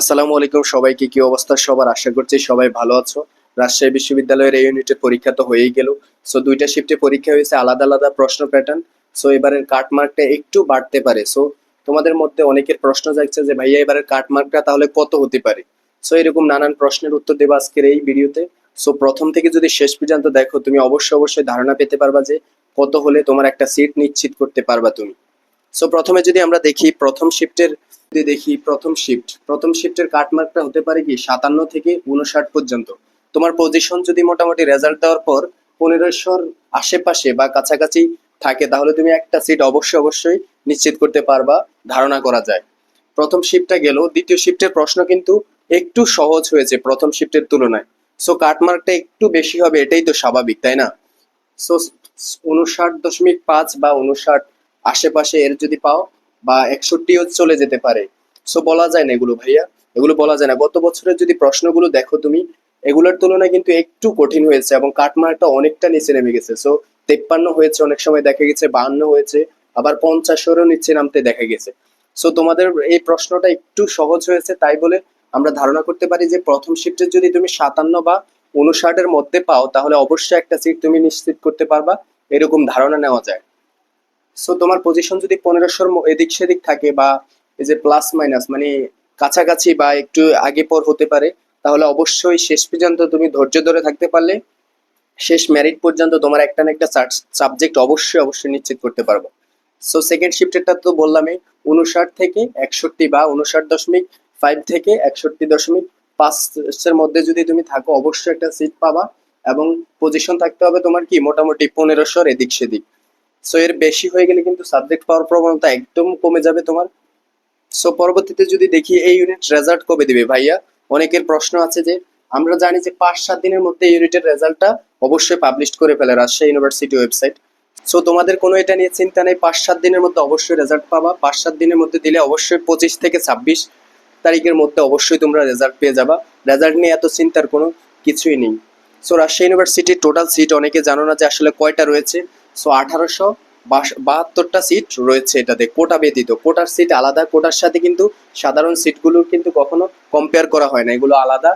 আসসালামু আলাইকুম সবাইকে, কি অবস্থা সবার? আশা করছি সবাই ভালো আছো। রাজশাহী বিশ্ববিদ্যালয়ের এই ইউনিটের পরীক্ষা তো হয়েই গেল। সো দুইটা শিফটে পরীক্ষা হয়েছে, আলাদা আলাদা প্রশ্ন প্যাটার্ন সো এবারের কাট মার্কটা একটু বাড়তে পারে। সো তোমাদের মধ্যে অনেকের প্রশ্ন যাচ্ছে যে, ভাইয়া, এবারের কাট মার্কটা তাহলে কত হতে পারে? সো এরকম নানান প্রশ্নের উত্তর দেবো আজকের এই ভিডিওতে। সো প্রথম থেকে যদি শেষ পর্যন্ত দেখো, তুমি অবশ্যই অবশ্যই ধারণা পেতে পারবা যে, কত হলে তোমার একটা সিট নিশ্চিত করতে পারবা তুমি। সো প্রথমে যদি আমরা দেখি, প্রথম শিফটের যদি দেখি প্রথম শিফট প্রথম শিফটের কাটমার্কটা হতে পারে কি সাতান্ন থেকে উনষাট পর্যন্ত। তোমার পজিশন যদি মোটামুটি রেজাল্ট দেওয়ার পর পনেরোশোর আশেপাশে বা কাছাকাছি থাকে, তাহলে তুমি একটা সিট অবশ্যই অবশ্যই নিশ্চিত করতে পারবা, ধারণা করা যায়। প্রথম শিফটটা গেল, দ্বিতীয় শিফটের প্রশ্ন কিন্তু একটু সহজ হয়েছে প্রথম শিফটের তুলনায়। সো কাটমার্কটা একটু বেশি হবে, এটাই তো স্বাভাবিক, তাই না? সো উনষাট দশমিক পাঁচ বা উনষাট আশেপাশে এর যদি পাও বা একষট্টিও চলে যেতে পারে। সো বলা যায় না এগুলো ভাইয়া। এগুলো বলা যায় না। গত বছরের যদি প্রশ্নগুলো দেখো তুমি, এগুলোর তুলনায় কিন্তু একটু কঠিন হয়েছে এবং কাটমার্কটা অনেকটা নিচে নেমে গেছে। সো তেপ্পান্ন হয়েছে, অনেক সময় দেখা গেছে বাহান্ন হয়েছে, আবার পঞ্চাশেরও নিচে নামতে দেখা গেছে। সো তোমাদের এই প্রশ্নটা একটু সহজ হয়েছে, তাই বলে আমরা ধারণা করতে পারি যে প্রথম শিফটে যদি তুমি সাতান্ন বা উনষাটের মধ্যে পাও, তাহলে অবশ্যই একটা সিট তুমি নিশ্চিত করতে পারবা। এরকম ধারণা নেওয়া যায়। সো তোমার পজিশন যদি পনেরোশোর এদিক সেদিক থাকে বা এই যে প্লাস মাইনাস মানে কাছাকাছি বা একটু আগে পর হতে পারে, তাহলে অবশ্যই শেষ পর্যন্ত তুমি ধৈর্য ধরে থাকতে পারলে, শেষ ম্যারিট পর্যন্ত তোমার একটা না একটা সাবজেক্ট অবশ্যই অবশ্যই নিশ্চিত করতে পারব। সো সেকেন্ড শিফটেরটা তো বললামই উনষাট থেকে একষট্টি বা উনষাট দশমিক ফাইভ থেকে একষট্টি দশমিক পাঁচের মধ্যে যদি তুমি থাকো, অবশ্যই একটা সিট পাবা এবং পজিশন থাকতে হবে তোমার কি? মোটামুটি পনেরোশোর এদিক সেদিক। সো এর বেশি হয়ে গেলে কিন্তু সাবজেক্ট পাওয়ার প্রবণতা একদম কমে যাবে তোমার। সো পরবর্তীতে যদি দেখি, এই ইউনিট রেজাল্ট কবে দিবে ভাইয়া? অনেকের প্রশ্ন আছে যে, আমরা জানি যে পাঁচ সাত দিনের মধ্যে ইউনিটের রেজাল্টটা অবশ্যই পাবলিশ করে ফেলে রাজশাহী ইউনিভার্সিটি ওয়েবসাইট সো তোমাদের কোনো এটা নিয়ে চিন্তা নেই, পাঁচ সাত দিনের মধ্যে অবশ্যই রেজাল্ট পাবা। পাঁচ সাত দিনের মধ্যে দিলে অবশ্যই পঁচিশ থেকে ছাব্বিশ তারিখের মধ্যে অবশ্যই তোমরা রেজাল্ট পেয়ে যাবা। রেজাল্ট নিয়ে এত চিন্তার কোনো কিছুই নেই। সো রাজশাহী ইউনিভার্সিটির টোটাল সিট অনেকে জানো না যে আসলে কয়টা রয়েছে। সো আঠারোশো বাহাত্তরটা সিট রয়েছে এটাতে, কোটা ব্যতীত। কোটার সিট আলাদা, কোটার সাথে কিন্তু সাধারণ সিটগুলোর কিন্তু কখনো কম্পেয়ার করা হয় না। এগুলো আলাদা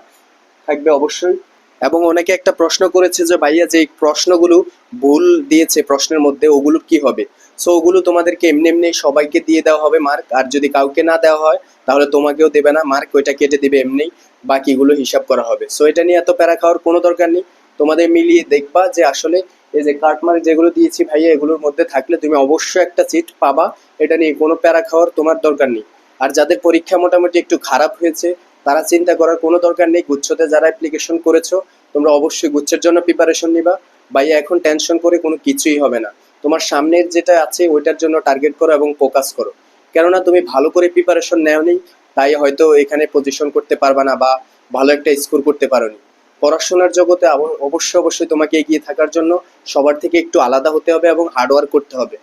থাকবে অবশ্যই। এবং অনেকে একটা প্রশ্ন করেছে যে, ভাইয়া, যে প্রশ্নগুলো ভুল দিয়েছে প্রশ্নের মধ্যে, ওগুলো কি হবে? সো ওগুলো তোমাদেরকে এমনি এমনি সবাইকে দিয়ে দেওয়া হবে মার্ক আর যদি কাউকে না দেওয়া হয়, তাহলে তোমাকেও দেবে না। মার্ক ওইটা কেটে দিবে এমনি, বাকিগুলো হিসাব করা হবে। সো এটা নিয়ে এত প্যারা খাওয়ার কোনো দরকার নেই। তোমাদের মিলিয়ে দেখবা যে আসলে এই যে কাটমার্ক যেগুলো দিয়েছি ভাইয়া, এগুলোর মধ্যে থাকলে তুমি অবশ্যই একটা সিট পাবা। এটা নিয়ে কোনো প্যারা খাওয়ার তোমার দরকার নেই। আর যাদের পরীক্ষা মোটামুটি একটু খারাপ হয়েছে, তারা চিন্তা করার কোনো দরকার নেই। গুচ্ছতে যারা অ্যাপ্লিকেশন করেছ, তোমরা অবশ্যই গুচ্ছের জন্য প্রিপারেশন নিবা। ভাইয়া, এখন টেনশন করে কোনো কিছুই হবে না। তোমার সামনের যেটা আছে, ওইটার জন্য টার্গেট করো এবং ফোকাস করো। কেননা তুমি ভালো করে প্রিপারেশন নেওনি, তাই হয়তো এখানে পজিশন করতে পারবা না বা ভালো একটা স্কোর করতে পারোনি। পড়াশোনার জগতে অবশ্যই অবশ্যই তোমাকে এগিয়ে থাকার জন্য সবার থেকে একটু আলাদা হতে হবে এবং হার্ডওয়ার্ক করতে হবে।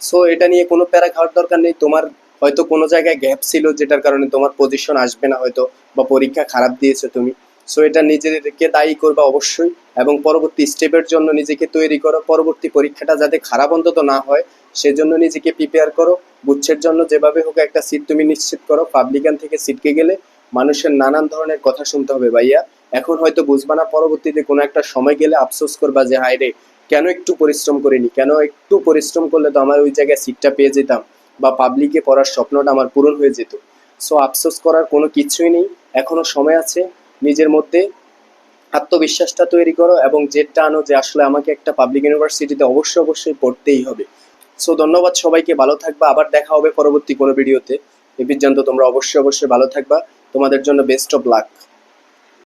সো এটা নিয়ে কোনো প্যারা খাওয়ার দরকার নেই। তোমার হয়তো কোনো জায়গায় গ্যাপ ছিল যেটার কারণে তোমার পজিশন আসবে না হয়তো বা পরীক্ষা খারাপ দিয়েছ তুমি। সো এটা নিজেদেরকে দায়ী করবা অবশ্যই এবং পরবর্তী স্টেপের জন্য নিজেকে তৈরি করো। পরবর্তী পরীক্ষাটা যাতে খারাপ অন্তত না হয়, সেজন্য নিজেকে প্রিপেয়ার করো। গুচ্ছের জন্য যেভাবে হোক একটা সিট তুমি নিশ্চিত করো। পাবলিকান থেকে সিটকে গেলে মানুষের নানান ধরনের কথা শুনতে হবে ভাইয়া। এখন হয়তো বুঝবা না, পরবর্তীতে কোনো একটা সময় গেলে আফসোস করবা যে, হায় রে, কেন একটু পরিশ্রম করিনি? কেন একটু পরিশ্রম করলে তো আমার ওই জায়গায় সিটটা পেয়ে যেতাম? বা পাবলিকে পড়ার স্বপ্নটা আমার পূরণ হয়ে যেত। সো আফসোস করার কোনো কিছুই নেই। এখনও সময় আছে। নিজের মধ্যে আত্মবিশ্বাসটা তৈরি করো এবং জেদটা আনো যে আসলে আমাকে একটা পাবলিক ইউনিভার্সিটিতে অবশ্যই অবশ্যই পড়তেই হবে। সো ধন্যবাদ সবাইকে। ভালো থাকবা। আবার দেখা হবে পরবর্তী কোনো ভিডিওতে এ পর্যন্ত তোমরা অবশ্যই অবশ্যই ভালো থাকবা। তোমাদের জন্য বেস্ট অফ লাক